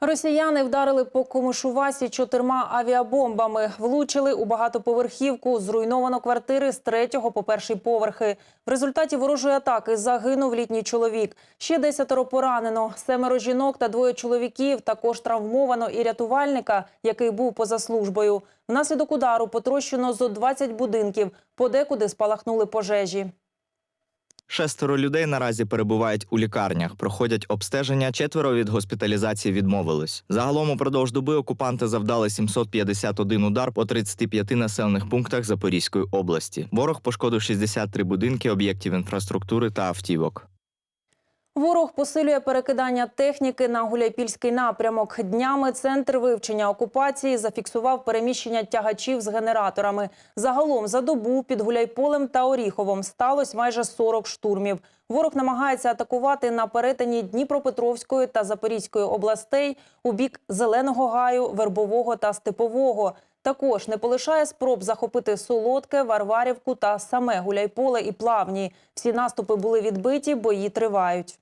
Росіяни вдарили по Комишувасі чотирма авіабомбами. Влучили у багатоповерхівку. Зруйновано квартири з третього по перший поверхи. В результаті ворожої атаки загинув літній чоловік. Ще десятеро поранено. Семеро жінок та двоє чоловіків. Також травмовано і рятувальника, який був поза службою. Внаслідок удару потрощено зо 20 будинків. Подекуди спалахнули пожежі. Шестеро людей наразі перебувають у лікарнях, проходять обстеження. Четверо від госпіталізації відмовились. Загалом упродовж доби окупанти завдали 751 удар по 35 населених пунктах Запорізької області. Ворог пошкодив 63 будинки, об'єктів інфраструктури та автівок. Ворог посилює перекидання техніки на Гуляйпільський напрямок. Днями центр вивчення окупації зафіксував переміщення тягачів з генераторами. Загалом за добу під Гуляйполем та Оріховом сталося майже 40 штурмів. Ворог намагається атакувати на перетині Дніпропетровської та Запорізької областей у бік Зеленого гаю, Вербового та Степового. Також не полишає спроб захопити Солодке, Варварівку та саме Гуляйполе і Плавні. Всі наступи були відбиті, бої тривають.